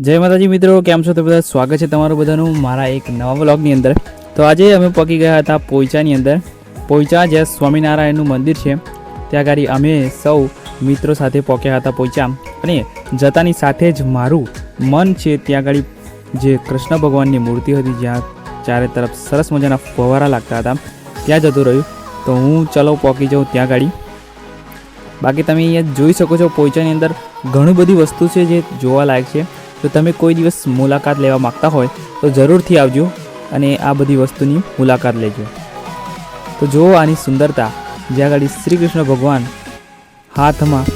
જય માતાજી મિત્રો, કેમ છો? તો બધા સ્વાગત છે તમારું બધાનું મારા એક નવા બ્લોગની અંદર. તો આજે અમે પહોંચી ગયા હતા પોઈચાની અંદર. પોઈચા, જ્યાં સ્વામિનારાયણનું મંદિર છે, ત્યાં આગળ અમે સૌ મિત્રો સાથે પહોંચ્યા હતા પોઈચા. અને જતાની સાથે જ મારું મન છે, ત્યાં આગળ જે કૃષ્ણ ભગવાનની મૂર્તિ હતી, જ્યાં ચારે તરફ સરસ મજાના ફવારા લાગતા હતા, ત્યાં જતું રહ્યું. તો હું, ચલો પહોંચી જાઉં ત્યાં ગાડી. બાકી તમે અહીંયા જોઈ શકો છો, પોઈચાની અંદર ઘણી બધી વસ્તુ છે જે જોવા લાયક છે. તો તમે કોઈ દિવસ મુલાકાત લેવા માગતા હોય તો જરૂરથી આવજો અને આ બધી વસ્તુની મુલાકાત લેજો. તો જુઓ આની સુંદરતા. જ્યાં આગળ શ્રી કૃષ્ણ ભગવાન હાથમાં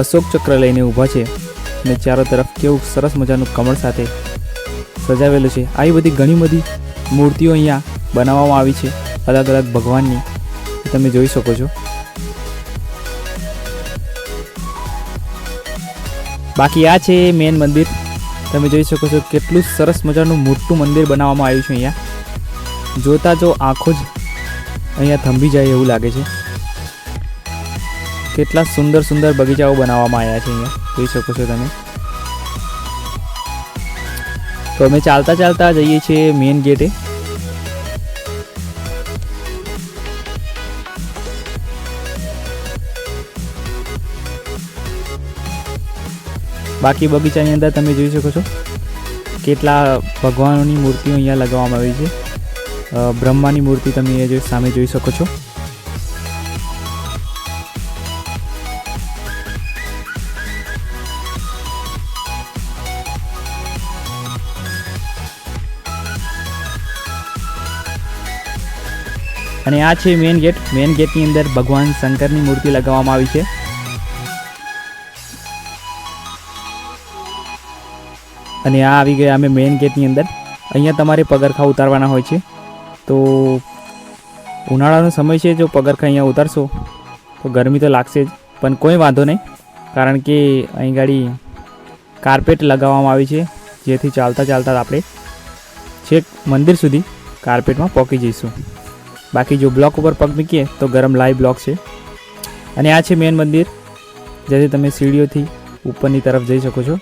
અશોક ચક્ર લઈને ઊભા છે અને ચારો તરફ કેવું સરસ મજાનું કમળ સાથે સજાવેલું છે. આવી બધી ઘણી બધી મૂર્તિઓ અહીંયા બનાવવામાં આવી છે અલગ અલગ ભગવાનની. તમે જોઈ શકો છો. બાકી આ છે મેન મંદિર. તમે જોઈ શકો છો કેટલું સરસ મજાનું મોટું મંદિર બનાવવામાં આવ્યું છે અહીંયા. જોતા જો આંખો જ અહીંયા થંભી જાય એવું લાગે છે. કેટલા સુંદર સુંદર બગીચાઓ બનાવવામાં આવ્યા છે અહીંયા. જોઈ શકો છો તમે. તો અમે ચાલતા ચાલતા જઈએ છીએ મેન ગેટે બાકી બગીચાની અંદર તમે જોઈ શકો છો કેટલા ભગવાનોની મૂર્તિઓ અહીંયા લગાવવામાં આવી છે. બ્રહ્માની મૂર્તિ તમે અહીંયા સામે જોઈ શકો છો. અને આ છે મેઇન ગેટ મેઇન ગેટની અંદર ભગવાન શંકરની મૂર્તિ લગાવવામાં આવી છે. અને આ આવી ગયા અમે મેઇન ગેટની અંદર. અહીંયા તમારે પગરખા ઉતારવાના હોય છે. તો ઉનાળાનો સમય છે જો પગરખા અહીંયા ઉતારશો, તો ગરમી તો લાગશે જ, પણ કોઈ વાંધો નહીં, કારણ કે અહીં ગાડી કાર્પેટ લગાવવામાં આવી છે, જેથી ચાલતા ચાલતા આપણે છેક મંદિર સુધી કાર્પેટમાં પહોંચી જઈશું. બાકી જો બ્લોક ઉપર પગ મૂકીએ, તો ગરમ લાઈવ બ્લોક છે. અને આ છે મેન મંદિર, જેથી તમે સીડીઓથી ઉપરની તરફ જઈ શકો છો.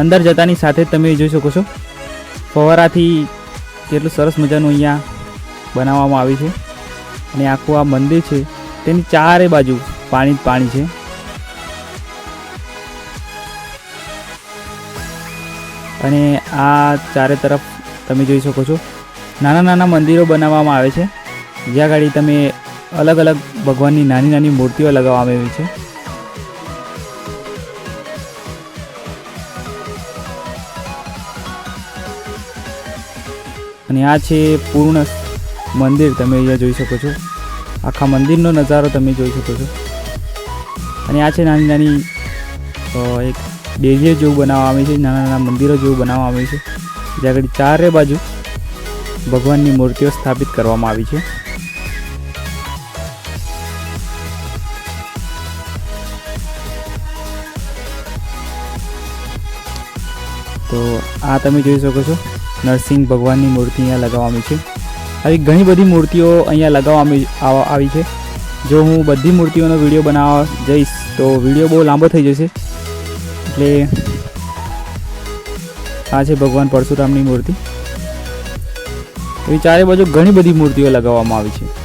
અંદર જતાની સાથે તમે જોઈ શકો છો. ફવારાથી કેટલું સરસ મજાનું અહીંયા બનાવવામાં આવ્યું છે. અને આખું આ મંદિર છે, તેની ચારે બાજુ પાણી જ પાણી છે. અને આ ચારે તરફ તમે જોઈ શકો છો, નાના નાના મંદિરો બનાવવામાં આવે છે. જ્યાં ગાડી તમે અલગ અલગ ભગવાનની નાની નાની મૂર્તિઓ લગાવવામાં આવી છે. અને આ છે પૂર્ણ મંદિર તમે અહીંયા જોઈ શકો છો. આખા મંદિરનો નજારો તમે જોઈ શકો છો. અને આ છે નાની નાની એક ડેરીઓ જેવું બનાવવામાં આવી છે, નાના નાના મંદિરો જેવું બનાવવામાં આવી છે. જ્યાં આગળ ચારે બાજુ ભગવાનની મૂર્તિઓ સ્થાપિત કરવામાં આવી છે. તો આ તમે જોઈ શકો છો. નરસિંહ ભગવાનની મૂર્તિ અહીંયા લગાવવામાં છે. આવી ઘણી બધી મૂર્તિઓ અહીંયા લગાવવામાં આવી છે. જો હું બધી મૂર્તિઓનો વીડિયો બનાવવા જઈશ, તો વીડિયો બહુ લાંબો થઈ જશે. એટલે આ છે ભગવાન પરશુરામની મૂર્તિ. એવી ચારે બાજુ ઘણી બધી મૂર્તિઓ લગાવવામાં આવી છે.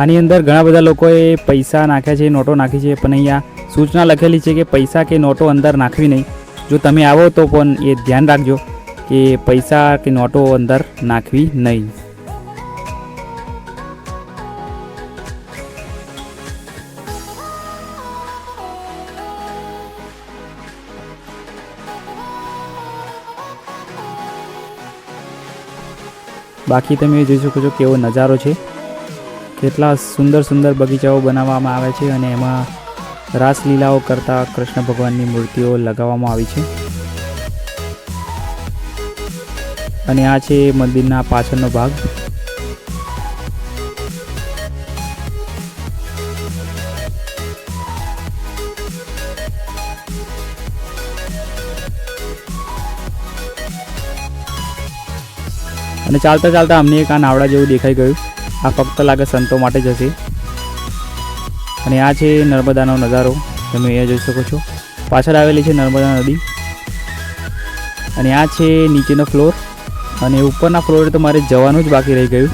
આની અંદર ઘણા બધા લોકોએ પૈસા નાખ્યા છે, નોટો નાખી છે, પણ અહીંયા સૂચના લખેલી છે કે પૈસા કે નોટો અંદર નાખવી નહીં. જો તમે આવો તો પણ એ ધ્યાન રાખજો કે પૈસા કે નોટો અંદર નાખવી નહીં. બાકી તમે જોઈ શકો છો કેવો નજારો છે. કેટલા સુંદર સુંદર બગીચાઓ બનાવવામાં આવે છે અને એમાં રાસલીલાઓ કરતા કૃષ્ણ ભગવાનની મૂર્તિઓ લગાવવામાં આવી છે. અને આ છે મંદિરના પાછળનો ભાગ. અને ચાલતા ચાલતા અમને એક આ નાવડા જેવું દેખાઈ ગયું. આ ફક્ત લાગે સંતો માટે જ હશે. અને આ છે નર્મદાનો નજારો. તમે અહીંયા જોઈ શકો છો. પાછળ આવેલી છે નર્મદા નદી. અને આ છે નીચેનો ફ્લોર. અને ઉપરના ફ્લોરે તો મારે જવાનું જ બાકી રહી ગયું.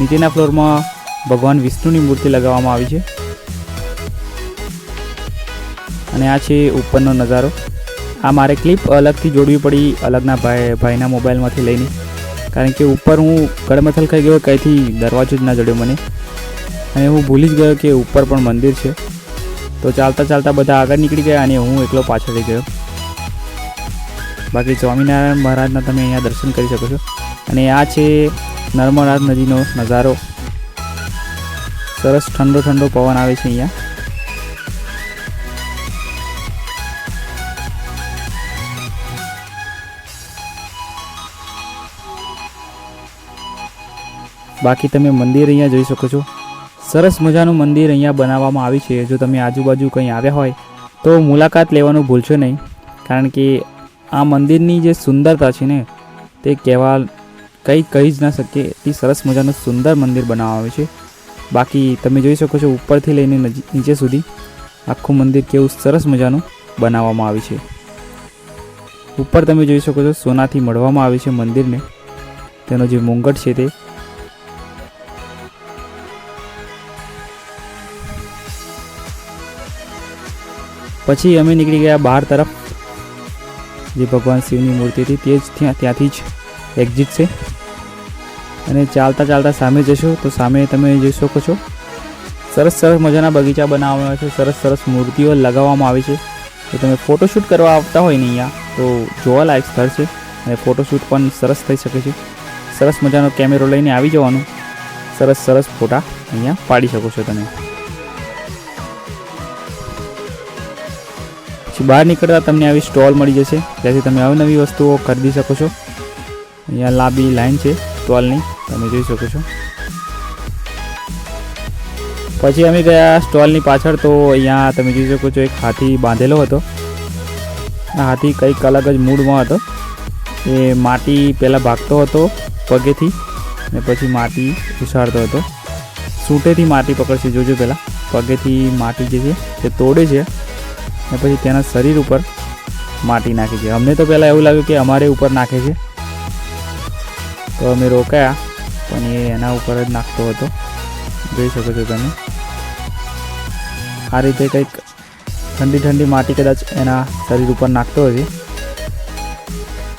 નીચેના ફ્લોરમાં ભગવાન વિષ્ણુની મૂર્તિ લગાવવામાં આવી છે. અને આ છે ઉપરનો નજારો. આ મારે ક્લિપ અલગથી જોડવી પડી અલગના ભાઈ, ભાઈના મોબાઈલમાંથી લઈને. કારણ કે ઉપર હું ગડમથલ ખાઈ ગયો, કંઈથી દરવાજો જ ના જડ્યો મને. અને હું ભૂલી જ ગયો કે ઉપર પણ મંદિર છે. તો ચાલતા ચાલતા બધા આગળ નીકળી ગયા અને હું એકલો પાછળ રહી ગયો. બાકી સ્વામિનારાયણ મહારાજના તમે અહીંયા દર્શન કરી શકો છો. અને આ છે નર્મદા નદીનો નજારો. સરસ ઠંડો ઠંડો પવન આવે છે અહીંયા. બાકી તમે મંદિર અહીંયા જોઈ શકો છો. સરસ મજાનું મંદિર અહીંયા બનાવવામાં આવ્યું છે. જો તમે આજુબાજુ કંઈ આવ્યા હોય, તો મુલાકાત લેવાનું ભૂલશો નહીં. કારણ કે આ મંદિરની જે સુંદરતા છે ને, તે કહેવા કંઈ કહી જ ના શકીએ. એટલી સરસ મજાનું સુંદર મંદિર બનાવવામાં આવ્યું છે. બાકી તમે જોઈ શકો છો ઉપરથી લઈને નીચે સુધી આખું મંદિર કેવું સરસ મજાનું બનાવવામાં આવ્યું છે. ઉપર તમે જોઈ શકો છો સોનાથી મઢવામાં આવ્યું છે મંદિરને. તેનો જે મુંગટ છે તે પછી અમે નીકળી ગયા બહાર તરફ. જે ભગવાન શિવની મૂર્તિ હતી તે જ ત્યાં, ત્યાંથી જ એક્ઝિટ છે. અને ચાલતા ચાલતા સામે જશો તો સામે તમે જોઈ શકો છો. સરસ સરસ મજાના બગીચા બનાવવામાં આવે છે, સરસ સરસ મૂર્તિઓ લગાવવામાં આવી છે. તો તમે ફોટોશૂટ કરવા આવતા હોય ને અહીંયા, તો જોવાલાયક સ્થળ છે. અને ફોટોશૂટ પણ સરસ થઈ શકે છે. સરસ મજાનો કેમેરો લઈને આવી જવાનું. સરસ સરસ ફોટા અહીંયા પાડી શકો છો તમે. બહાર નીકળતા તમને આવી સ્ટોલ મળી જશે. ત્યાંથી તમે અવનવી વસ્તુઓ ખરીદી શકો છો. અહીંયા લાંબી લાઈન છે સ્ટોલની, તમે જોઈ શકો છો. પછી અમે ગયા સ્ટોલની પાછળ તો અહીંયા તમે જોઈ શકો છો એક હાથી બાંધેલો હતો. આ હાથી કંઈક અલગ જ મૂડમાં હતો. એ માટી પહેલાં ભાગતો હતો પગેથી ને પછી માટી ઉછાળતો હતો. સૂટેથી માટી પકડશે, જોજો પહેલાં. પગેથી માટી જે છે તે તોડે છે. ને પછી તેના શરીર ઉપર માટી નાખે છે. અમને તો પહેલાં એવું લાગ્યું કે અમારે ઉપર નાખે છે. તો અમે રોકાયા, પણ એ એના ઉપર જ નાખતો હતો. જોઈ શકો છો તમે. આ રીતે કંઈક ઠંડી ઠંડી માટી કદાચ એના શરીર ઉપર નાખતો હશે.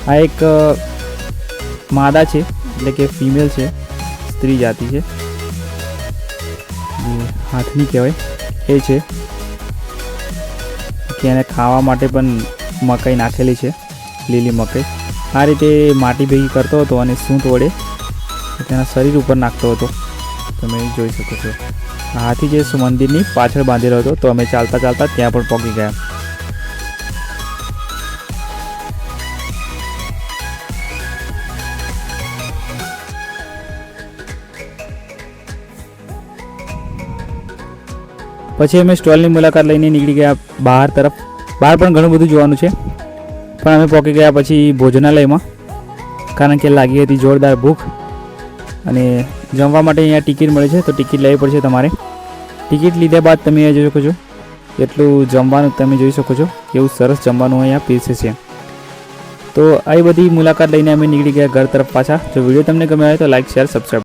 આ એક માદા છે, એટલે કે ફિમેલ છે, સ્ત્રી જાતિ છે. હાથની કહેવાય. એ છે. કે એને ખાવા માટે પણ મકાઈ નાખેલી છે, લીલી મકાઈ. આ રીતે માટી ભેગી કરતો હતો અને સૂંઠ વડે તેના શરીર ઉપર નાખતો હતો. તમે જોઈ શકો છો. હાથી જે મંદિરની પાછળ બાંધેલો હતો, તો અમે ચાલતા ચાલતા ત્યાં પણ પહોંચી ગયા. પછી અમે સ્ટોલની મુલાકાત લઈને નીકળી ગયા બહાર તરફ. બહાર પણ ઘણું બધું જોવાનું છે. પણ અમે પહોંચી ગયા પછી ભોજનાલયમાં. કારણ કે લાગી હતી જોરદાર ભૂખ. અને જમવા માટે અહીંયા ટિકિટ મળે છે, તો ટિકિટ લેવી પડશે તમારે. ટિકિટ લીધા બાદ તમે અહીંયા જોઈ શકો છો. એટલું જમવાનું તમે જોઈ શકો છો. કેવું સરસ જમવાનું અહીંયા પીરસે છે. તો આવી બધી મુલાકાત લઈને અમે નીકળી ગયા ઘર તરફ પાછા. જો વીડિયો તમને ગમ્યો હોય તો લાઈક, શેર સબસ્ક્રાઈબ